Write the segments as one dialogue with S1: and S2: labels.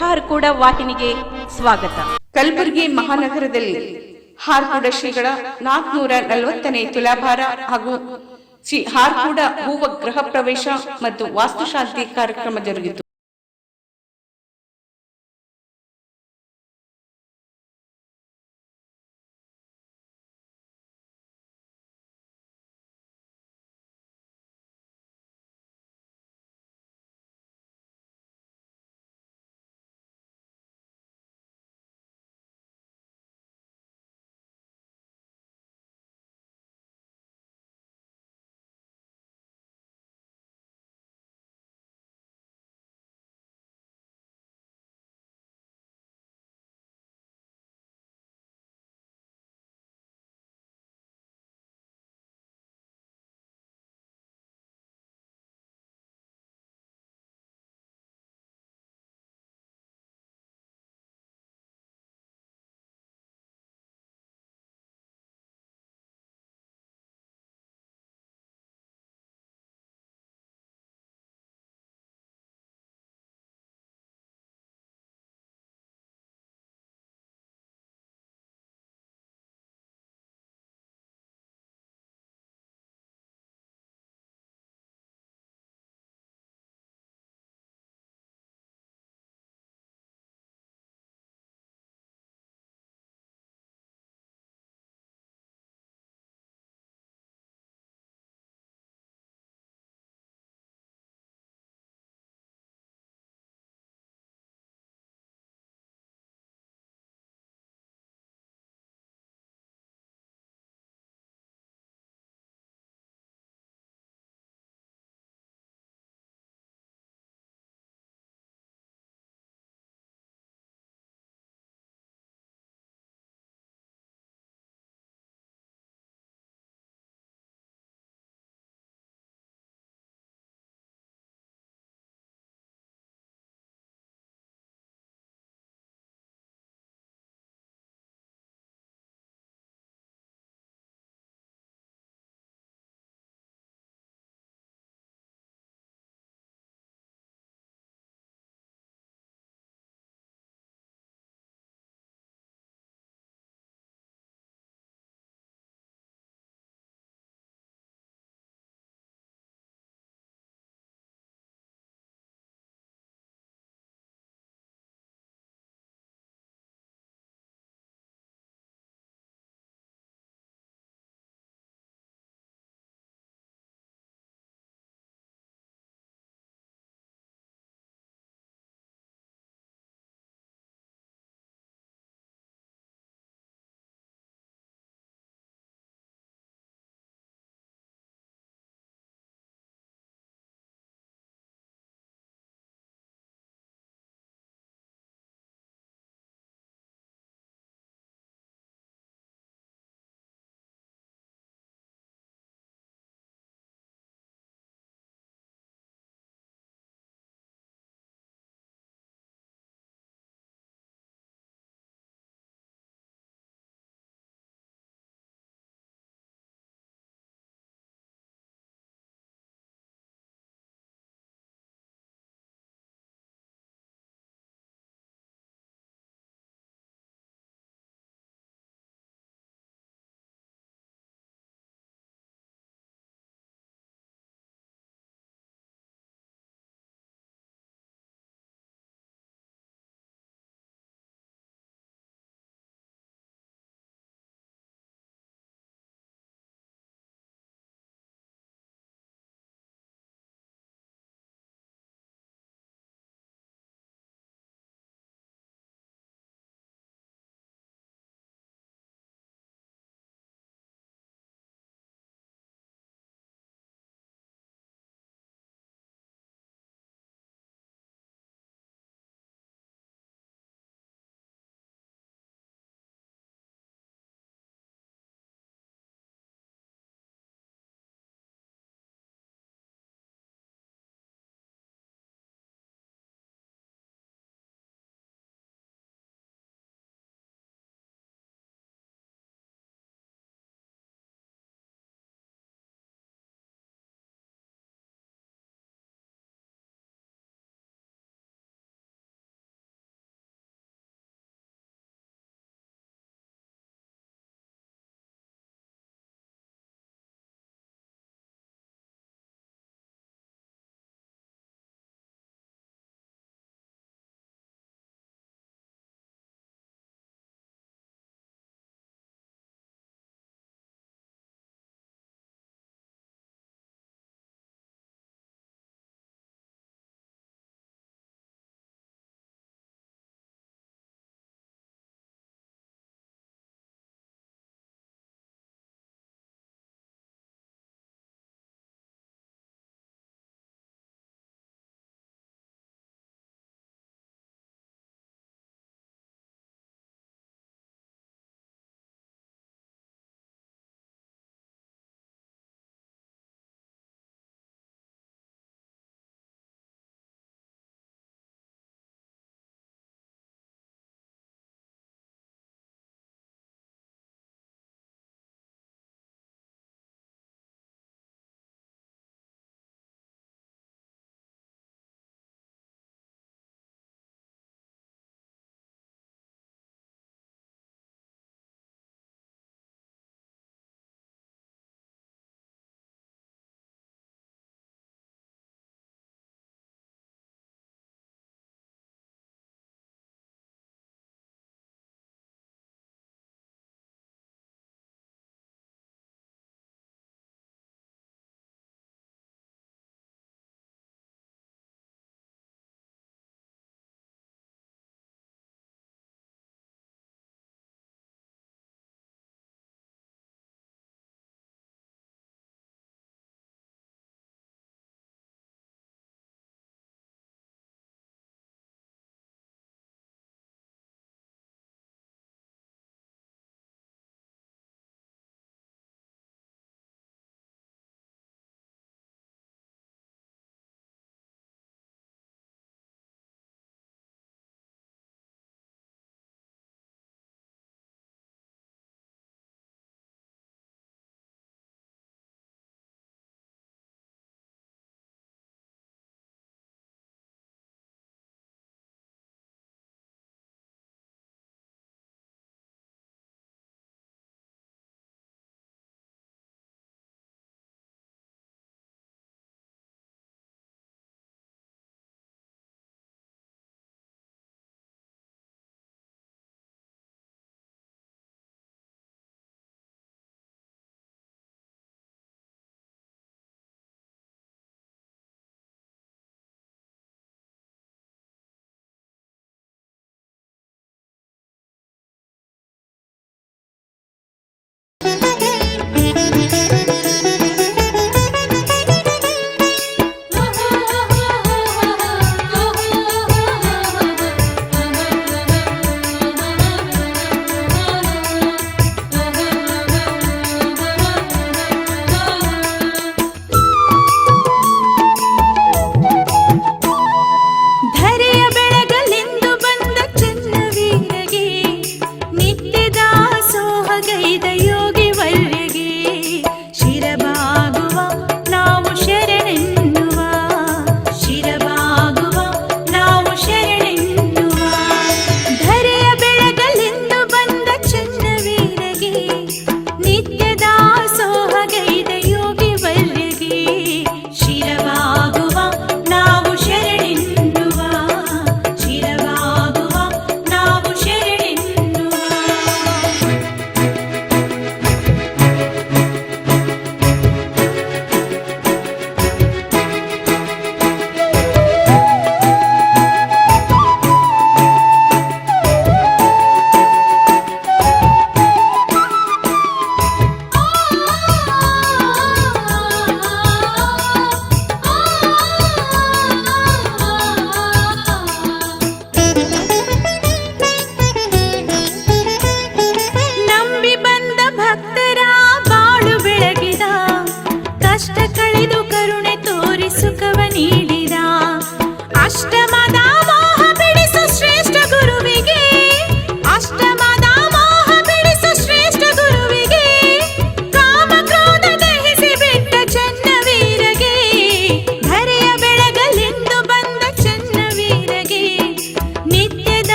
S1: ಹಾರ್ಕೂಡ ವಾಹಿನಿಗೆ ಸ್ವಾಗತ.
S2: ಕಲಬುರಗಿ ಮಹಾನಗರದಲ್ಲಿ ಹಾರ್ಕೂಡ ಶ್ರೀಗಳ ನಾಲ್ಕುನೂರ ನಲವತ್ತನೇ ತುಲಾಭಾರ ಹಾಗೂ ಶ್ರೀ ಹಾರ್ಕೂಡ ಹೂವ ಗೃಹ ಪ್ರವೇಶ ಮತ್ತು ವಾಸ್ತುಶಾಂತಿ ಕಾರ್ಯಕ್ರಮ ಜರುಗಿತು.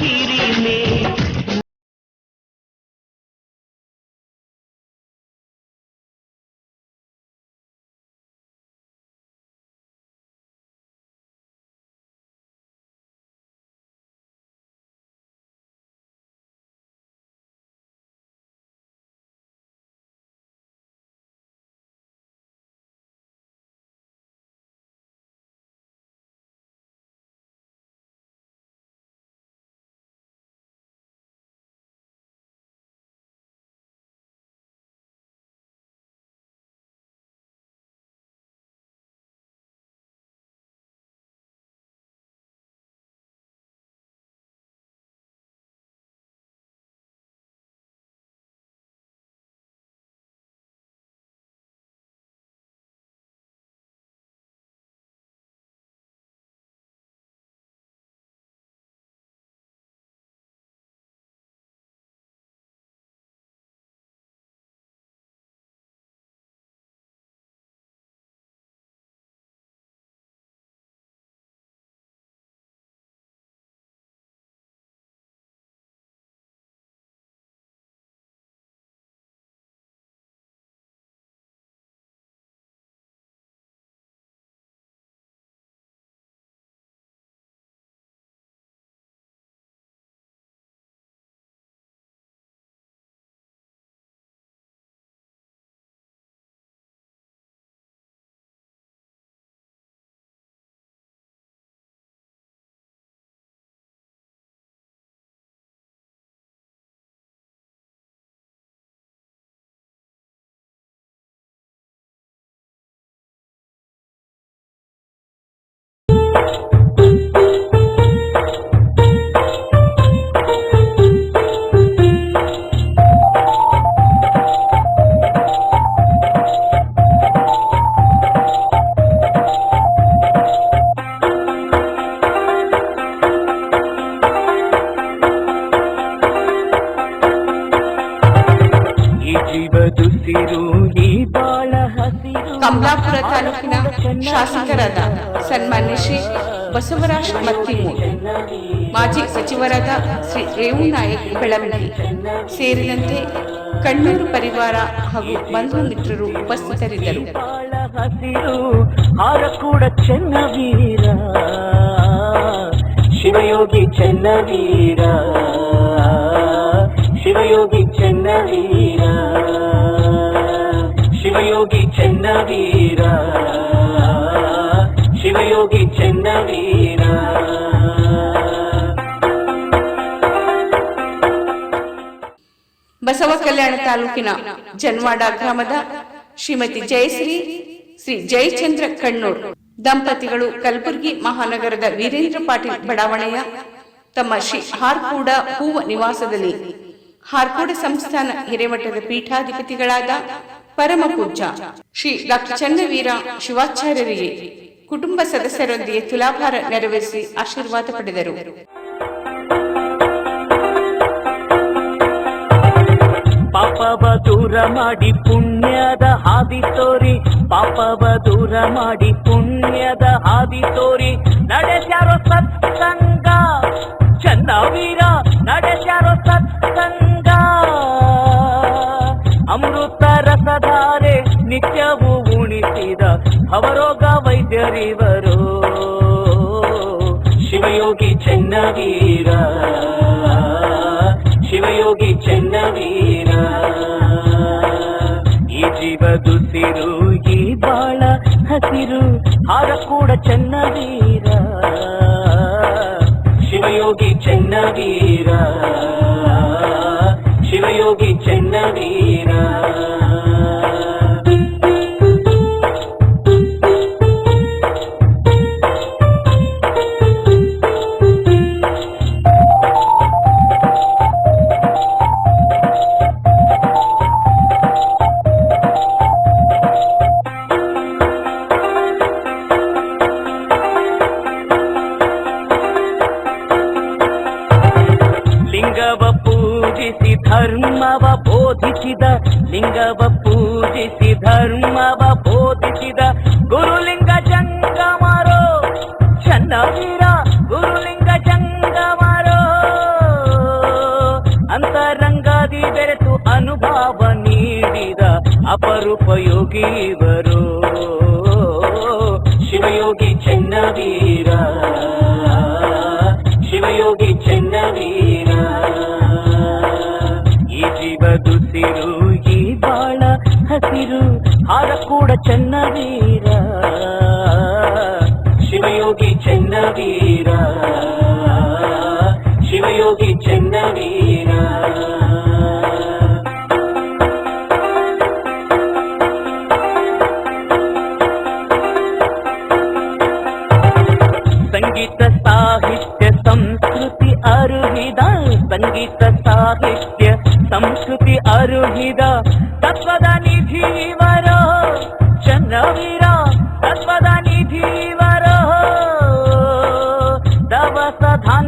S3: கிரிமே
S2: ಕಮಲಾಪುರ ತಾಲೂಕಿನ ಶಾಸಕರಾದ ಸನ್ಮಾನ್ಯ ಶ್ರೀ ಬಸವರಾಜ್ ಮತ್ತಿಮೂರ್, ಮಾಜಿ ಸಚಿವರಾದ ಶ್ರೀ ರೇವು ನಾಯಕ್ ಬೆಳವಣಿಗೆ ಸೇರಿದಂತೆ ಕಣ್ಣೂರು ಪರಿವಾರ ಹಾಗೂ ಬಂಧು ಮಿತ್ರರು ಉಪಸ್ಥಿತರಿದ್ದರು.
S3: ಶಿವಯೋಗಿ ಚೆನ್ನವೀರ ಶಿವಯೋಗಿ ಚೆನ್ನವೀರ. ಶಿವಯೋಗಿ ಚೆನ್ನವೀರ. ಶಿವಯೋಗಿ ಚೆನ್ನವೀರ.
S2: ಬಸವ ಕಲ್ಯಾಣ ತಾಲೂಕಿನ ಜನ್ವಾಡ ಗ್ರಾಮದ ಶ್ರೀಮತಿ ಜಯಶ್ರೀ, ಶ್ರೀ ಜಯಚಂದ್ರ ಕಣ್ಣೂರ್. ದಂಪತಿಗಳು ಕಲಬುರಗಿ ಮಹಾನಗರದ ವೀರೇಂದ್ರ ಪಾಟೀಲ್ ಬಡಾವಣೆಯ ತಮ್ಮ ಶ್ರೀ ಹಾರ್ಕೂಡ ಹೂವ ನಿವಾಸದಲ್ಲಿ ಹಾರ್ಕೂಡ ಸಂಸ್ಥಾನ ಹಿರೇಮಠದ ಪೀಠಾಧಿಪತಿಗಳಾದ ಪರಮ ಪೂಜ್ಯ ಶ್ರೀ ಡಾಕ್ಟರ್ ಚನ್ನವೀರ ಶಿವಾಚಾರ್ಯರಿಗೆ ಕುಟುಂಬ ಸದಸ್ಯರೊಂದಿಗೆ ತುಲಾಭಾರ ನೆರವೇರಿಸಿ ಆಶೀರ್ವಾದ ಪಡೆದರು
S3: ಪಾಪವ ದೂರ ಮಾಡಿ ಪುಣ್ಯದ ಹಾದಿ ತೋರಿ ಪಾಪವ ದೂರ ಮಾಡಿ ಪುಣ್ಯದ ಹಾದಿ ತೋರಿ ನಡೆಸ್ಯಾರೋ ಸತ್ಸಂಗ ಚನ್ನವೀರ ನಡೆಸ್ಯಾರೋ ಅವರೋಗ ವೈದ್ಯರಿವರು ಶಿವಯೋಗಿ ಚೆನ್ನವೀರ ಶಿವಯೋಗಿ ಚೆನ್ನವೀರ ಈ ಜೀವದುಸಿರು ಈ ಬಾಳ ಹಸಿರು ಹಾರ ಕೂಡ ಚೆನ್ನವೀರ ಶಿವಯೋಗಿ ಚೆನ್ನವೀರ ಶಿವಯೋಗಿ ಚೆನ್ನವೀರ ಶಿವಯೋಗಿ ಚೆನ್ನವೀರ ಈ ಜೀವದುಸಿರು ಈ ಬಾಳ ಹಸಿರು ಹಾರ ಕೂಡ ಚೆನ್ನವೀರ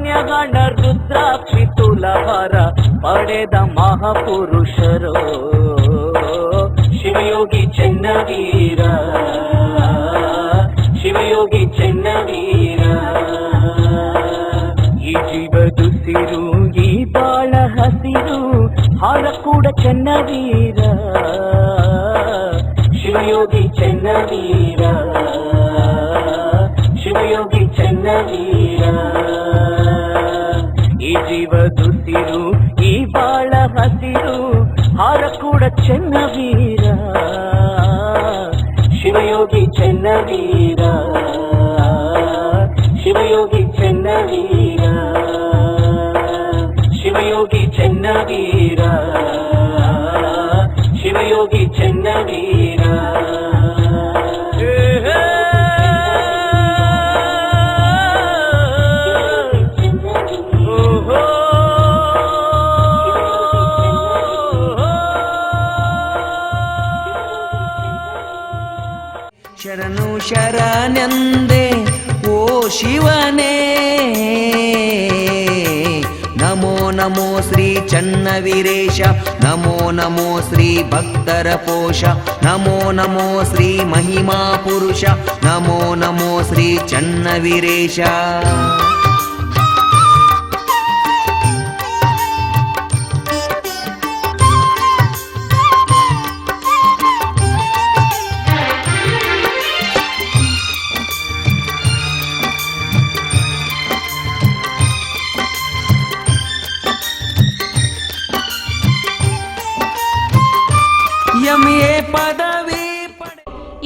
S3: ಧಾನ್ಯಗಳ ರುದ್ರಾಕ್ಷಿ ತುಲಭರ ಪಡೆದ ಮಹಾಪುರುಷರು. ಶಿವಯೋಗಿ ಚೆನ್ನವೀರ ಶಿವಯೋಗಿ ಚೆನ್ನವೀರ. ಈ ಜೀವದುಸಿರು ಈ ಬಾಳ ಹಸಿರು, ಹಾರ ಕೂಡ ಚೆನ್ನವೀರ. ಶಿವಯೋಗಿ ಚೆನ್ನವೀರ ಶಿವಯೋಗಿ ಚೆನ್ನವೀರ. ಜೀವದುಸಿರು ಈ ಬಾಳ ಹಸಿರು ಹಾರ ಕೂಡ ಚೆನ್ನವೀರ ಶಿವಯೋಗಿ ಚೆನ್ನವೀರ
S4: ನಮೋ ಶ್ರೀ ಚನ್ನವೀರೇಶ, ನಮೋ ನಮೋ ಶ್ರೀ ಭಕ್ತರ ಪೋಷ, ನಮೋ ನಮೋ ಶ್ರೀ ಮಹಿಮಾ ಪುರುಷ, ನಮೋ ನಮೋ ಶ್ರೀ ಚನ್ನವೀರೇಶ. ಎಂ